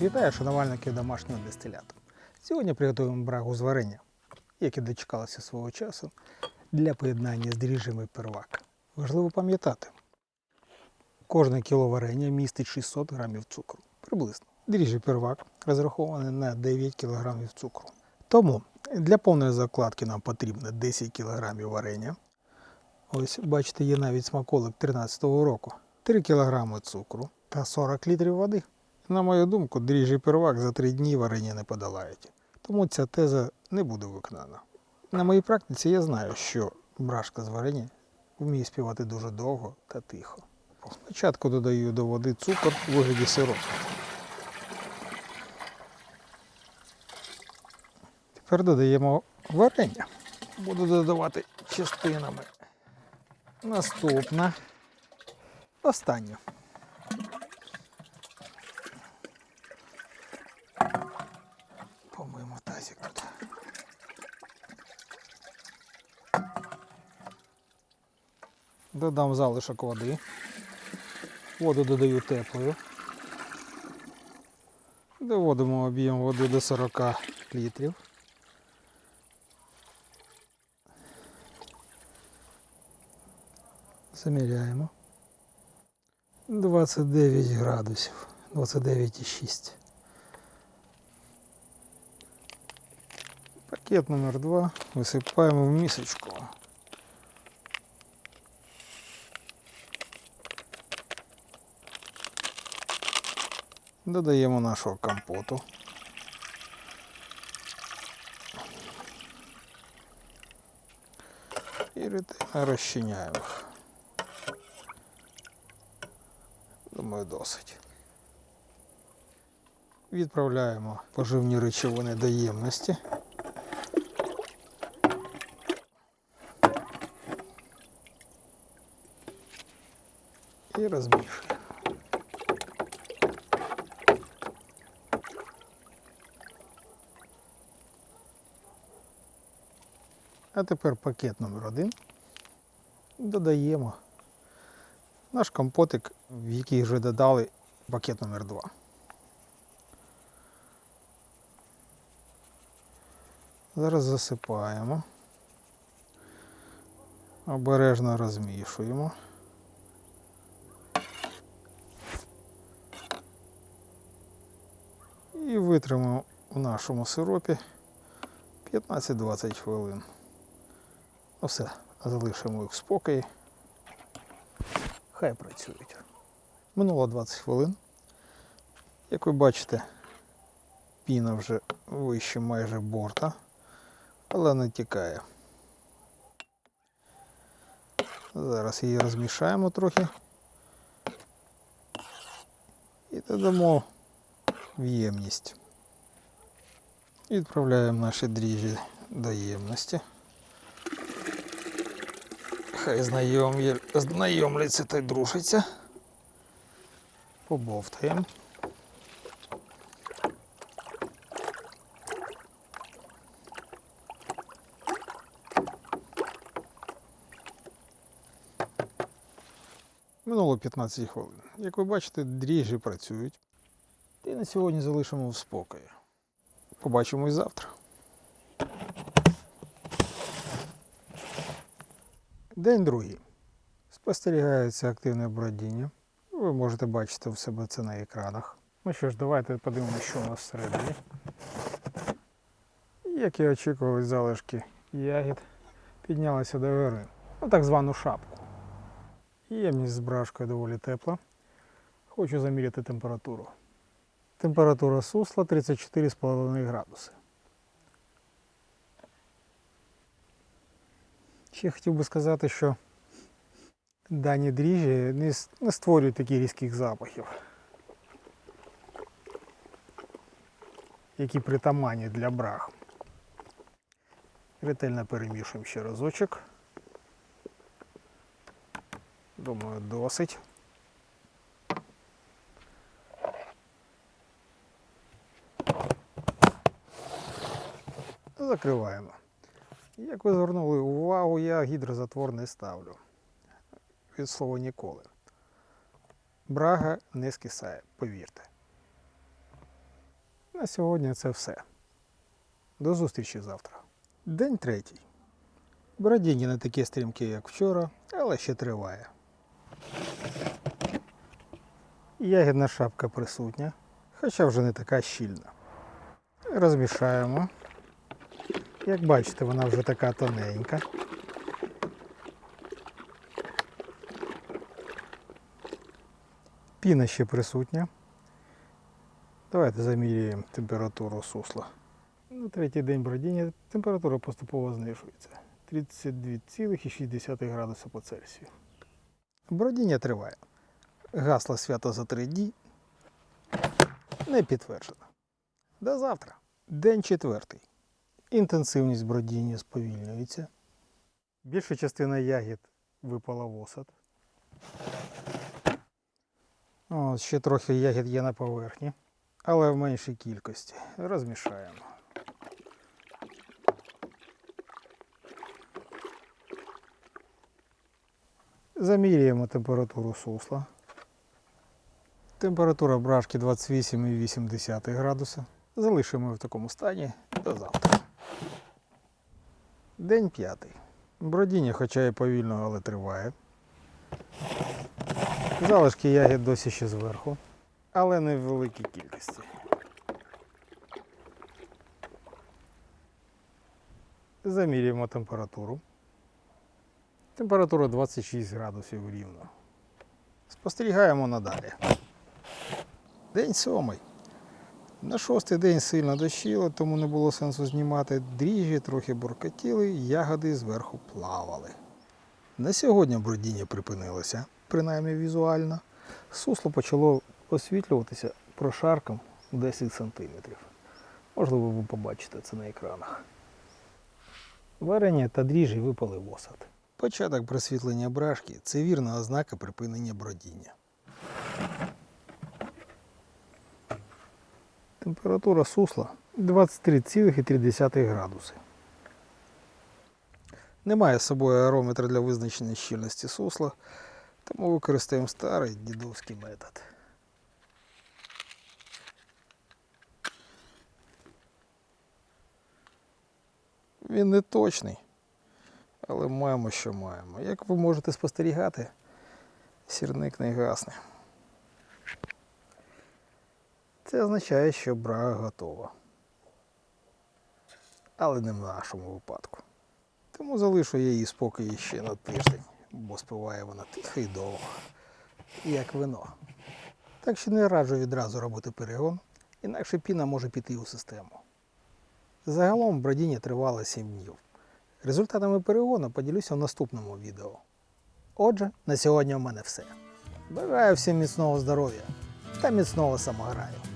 Вітаю шанувальників домашнього дистиляту. Сьогодні приготуємо брагу з варення, яке дочекалося свого часу для поєднання з дріжджами первак. Важливо пам'ятати, кожне кіло варення містить 600 грамів цукру. Приблизно. Дріжджі первак розраховані на 9 кг цукру. Тому для повної закладки нам потрібно 10 кг варення. Ось, бачите, є навіть смаколик 13-го року. 3 кг цукру та 40 літрів води. На мою думку, дріжджі первак за 3 дні варення не подолають. Тому ця теза не буде виконана. На моїй практиці я знаю, що брашка з варення вміє співати дуже довго та тихо. Спочатку додаю до води цукор у вигляді сиропу. Тепер додаємо варення. Буду додавати частинами. Наступна. Остання. Додам залишок води. Воду додаю теплою. Доводимо об'єм води до 40 літрів. Заміряємо. 29 градусів. 29,6. Пакет номер 2 висипаємо в місочку. Додаємо нашого компоту. І ретельно розчиняємо. їх. Думаю, досить. Відправляємо поживні речовини до ємності. І розмішуємо. А тепер пакет номер один. Додаємо наш компотик, в який вже додали пакет номер 2. Зараз засипаємо. Обережно розмішуємо. І витримаємо в нашому сиропі 15-20 хвилин. Ну все, залишимо їх в спокої. Хай працюють. Минуло 20 хвилин. Як ви бачите, піна вже вище майже борта, але не тікає. Зараз її розмішаємо трохи і додамо в ємність. Відправляємо наші дріжджі до ємності. Хай знайомі, знайомляться та й дружаться. Побовтаємо. Минуло 15 хвилин. Як ви бачите, дріжджі працюють. І на сьогодні залишимо в спокої. Побачимось завтра. День другий. Спостерігається активне бродіння. Ви можете бачити в себе це на екранах. Ну що ж, давайте подивимося, що у нас всередині. Як і очікували, залишки ягід піднялися до гори. Ну, так звану шапку. Ємність з брашкою доволі тепла. Хочу заміряти температуру. Температура сусла 34,5 градуси. Ще хотів би сказати, що дані дріжджі не, створюють таких різких запахів, які притаманні для брах. Ретельно перемішуємо ще разочок. Думаю, досить. Закриваємо. Як ви звернули увагу, я гідрозатвор не ставлю. Від слова ніколи. Брага не скисає, повірте. На сьогодні це все. До зустрічі завтра. День третій. Бродіння не таке стрімке, як вчора, але ще триває. Ягідна шапка присутня, хоча вже не така щільна. Розмішаємо. Як бачите, вона вже така тоненька. Піна ще присутня. Давайте замірюємо температуру сусла. На третій день бродіння температура поступово знижується. 32,6 градуса по Цельсію. Бродіння триває. Гасло свято за три дні. Не підтверджено. До завтра. День четвертий. Інтенсивність бродіння сповільнюється. Більша частина ягід випала в осад. От, ще трохи ягід є на поверхні, але в меншій кількості. Розмішаємо. Замірюємо температуру сусла. Температура брашки 28,8 градуса. Залишимо в такому стані до завтра. День п'ятий. Бродіння, хоча і повільно, але триває. Залишки ягід досі ще зверху, але не в великій кількості. Замірюємо температуру. Температура 26 градусів рівно. Спостерігаємо надалі. День сьомий. На шостий день сильно дощило, тому не було сенсу знімати. Дріжджі трохи буркотіли, ягоди зверху плавали. На сьогодні бродіння припинилося, принаймні візуально. Сусло почало освітлюватися прошарком 10 см. Можливо, ви побачите це на екранах. Варення та дріжджі випали в осад. Початок просвітлення брашки це вірна ознака припинення бродіння. Температура сусла 23,3 градуси. Немає з собою аерометра для визначення щільності сусла, тому використаємо старий дідовський метод. Він не точний, але маємо, що маємо. Як ви можете спостерігати, сірник не гасне. Це означає, що брага готова. Але не в нашому випадку. Тому залишу я її спокій ще на тиждень, бо спиває вона тихо і довго, як вино. Так що не раджу відразу робити перегон, інакше піна може піти у систему. Загалом бродіння тривало 7 днів. Результатами перегону поділюся в наступному відео. Отже, на сьогодні у мене все. Бажаю всім міцного здоров'я та міцного самограю.